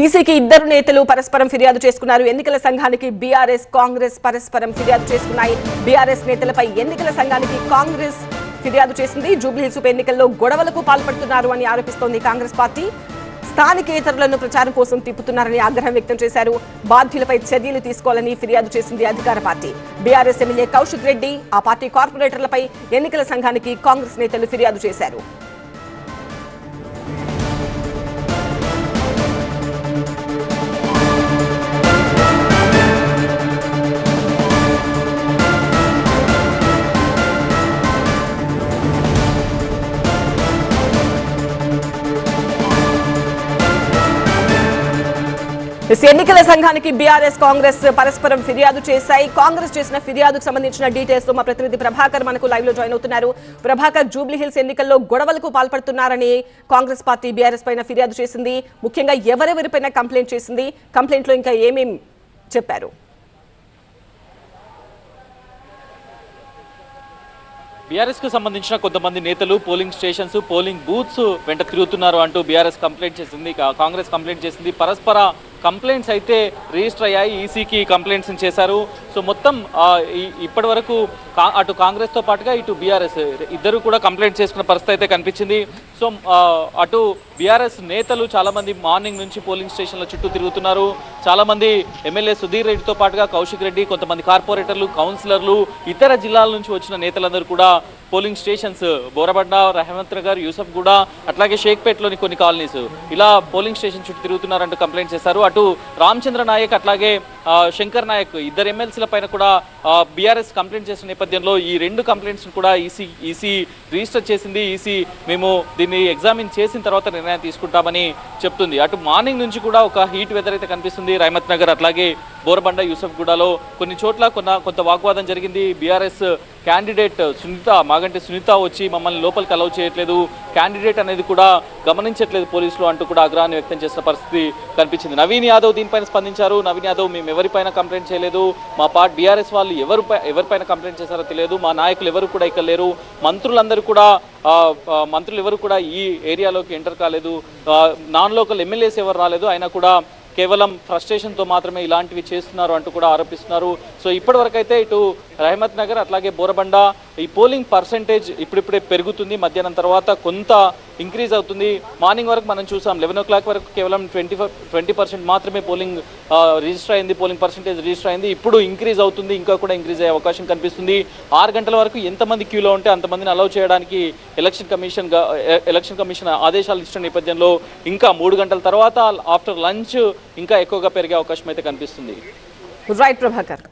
ఈసీకి ఇద్దరు నేతలు పరస్పరం ఫిర్యాదు చేసుకున్నారు. ఎన్నికల సంఘానికి బీఆర్ఎస్ కాంగ్రెస్ పరస్పరం ఫిర్యాదు చేసుకున్నాయి. బీఆర్ఎస్ నేతలపై ఎన్నికల సంఘానికి కాంగ్రెస్ ఫిర్యాదు చేసింది. జూబ్లీహిల్స్ ఉప ఎన్నికల్లో గొడవలకు పాల్పడుతున్నారు అని ఆరోపిస్తోంది కాంగ్రెస్ పార్టీ. స్థానికేతరులను ప్రచారం కోసం తిప్పుతున్నారని ఆగ్రహం వ్యక్తం చేశారు. బాధ్యులపై చర్యలు తీసుకోవాలని ఫిర్యాదు చేసింది అధికార party. BRS MLA Kaushik Reddy ఆ పార్టీ కార్పొరేటర్లపై ఎన్నికల సంఘానికి కాంగ్రెస్ నేతలు ఫిర్యాదు చేశారు. ఎన్నికల సంఘానికి బీఆర్ఎస్ కాంగ్రెస్ పరస్పరం ఫిర్యాదు చేశాయి. కాంగ్రెస్ చేసిన ఫిర్యాదుకు సంబంధించిన డీటెయిల్స్తో మా ప్రతినిధి ప్రభాకర్ మనకు లైవ్లో జాయిన్ అవుతున్నారు. ప్రభాకర్ జూబ్లీ హిల్స్ ఎన్నికల్లో గొడవలకు పాల్పడుతున్నారని కాంగ్రెస్ పార్టీ బీఆర్ఎస్ పైన ఫిర్యాదు చేసింది. ముఖ్యంగా ఎవరెవరిపైన కంప్లైంట్ చేసింది. కంప్లైంట్లో ఇంకా ఏమేం చెప్పారు? బీఆర్ఎస్కు సంబంధించిన కొంతమంది నేతలు పోలింగ్ స్టేషన్స్ పోలింగ్ బూత్స్ వెంట తిరుగుతున్నారు అంటూ బీఆర్ఎస్ కంప్లైంట్ చేసింది. కాంగ్రెస్ కంప్లైంట్ చేసింది. పరస్పర కంప్లైంట్స్ అయితే రిజిస్టర్ అయ్యాయి ఈసీకి కంప్లైంట్స్ చేశారు. సో మొత్తం ఇప్పటి వరకు కా- అటు కాంగ్రెస్తో పాటుగా ఇటు బీఆర్ఎస్ ఇద్దరు కూడా కంప్లైంట్ చేసుకున్న పరిస్థితి అయితే కనిపించింది. సో అటు బీఆర్ఎస్ నేతలు చాలామంది మార్నింగ్ నుంచి పోలింగ్ స్టేషన్ల చుట్టూ తిరుగుతున్నారు. చాలామంది ఎమ్మెల్యే సుధీర్ రెడ్డితో పాటుగా కౌశిక్ రెడ్డి కొంతమంది కార్పొరేటర్లు కౌన్సిలర్లు ఇతర జిల్లాల నుంచి వచ్చిన నేతలందరూ కూడా పోలింగ్ స్టేషన్స్. బోరబడ్డ రెహమంత్ నగర్ యూసఫ్ గూడ అట్లాగే షేక్పేట్లోని కొన్ని కాలనీస్. ఇలా పోలింగ్ స్టేషన్ చుట్టూ తిరుగుతున్నారంటూ కంప్లైంట్ చేశారు. అటు రామచంద్ర నాయక్ అట్లాగే శంకర్ నాయక్ ఇద్దరు ఎమ్మెల్సీల పైన కూడా బీఆర్ఎస్ కంప్లైంట్ చేసిన నేపథ్యంలో ఈ రెండు కంప్లైంట్స్ కూడా ఈసీ ఈసీ రిజిస్టర్ చేసింది. ఈసీ మేము దీన్ని ఎగ్జామిన్ చేసిన తర్వాత నిర్ణయం తీసుకుంటామని చెప్తుంది. అటు మార్నింగ్ నుంచి కూడా ఒక హీట్ వెదర్ అయితే కనిపిస్తుంది రైమత్ నగర్. అట్లాగే బోరబండ యూసఫ్గూడలో కొన్ని చోట్ల కొన్న కొంత వాగ్వాదం జరిగింది. బీఆర్ఎస్ క్యాండిడేట్ సునీత మాగంటి సునీత వచ్చి మమ్మల్ని లోపలికి అలౌ చేయట్లేదు. క్యాండిడేట్ అనేది కూడా గమనించట్లేదు పోలీసులు అంటూ కూడా ఆగ్రహాన్ని వ్యక్తం చేసిన పరిస్థితి కనిపించింది. నవీన్ యాదవ్ దీనిపైన స్పందించారు. నవీన్ యాదవ్ మేము ఎవరిపైన కంప్లైంట్ చేయలేదు మా పార్ట్ బీఆర్ఎస్ వాళ్ళు ఎవరు ఎవరిపైన కంప్లైంట్ చేశారో తెలియదు మా నాయకులు ఎవరు కూడా ఇక్కడ లేరు మంత్రులందరూ కూడా మంత్రులు ఎవరు కూడా ఈ ఏరియాలోకి ఎంటర్ కాలేదు నాన్ లోకల్ ఎమ్మెల్యేస్ ఎవరు రాలేదు అయినా కూడా కేవలం ఫ్రస్ట్రేషన్తో మాత్రమే ఇలాంటివి చేస్తున్నారు అంటూ కూడా ఆరోపిస్తున్నారు. సో ఇప్పటివరకైతే ఇటు రహమత్ నగర్ అట్లాగే బోరబండ ఈ పోలింగ్ పర్సంటేజ్ ఇప్పుడిప్పుడే పెరుగుతుంది. మధ్యాహ్నం తర్వాత కొంత ఇంక్రీజ్ అవుతుంది. మార్నింగ్ వరకు మనం చూసాం లెవెన్ ఓ క్లాక్ వరకు కేవలం ట్వంటీ ట్వంటీ పర్సెంట్ మాత్రమే పోలింగ్ రిజిస్టర్ అయింది పోలింగ్ పర్సంటేజ్ రిజిస్టర్ అయింది. ఇప్పుడు ఇంక్రీజ్ అవుతుంది ఇంకా కూడా ఇంక్రీజ్ అయ్యే అవకాశం కనిపిస్తుంది. ఆరు గంటల వరకు ఎంతమంది క్యూలో ఉంటే అంతమందిని అలౌ చేయడానికి ఎలక్షన్ కమిషన్ ఎలక్షన్ కమిషన్ ఆదేశాలు ఇచ్చిన నేపథ్యంలో ఇంకా మూడు గంటల తర్వాత ఆఫ్టర్ లంచ్ ఇంకా ఎక్కువగా పెరిగే అవకాశం అయితే కనిపిస్తుంది. రైట్ ప్రభాకర్.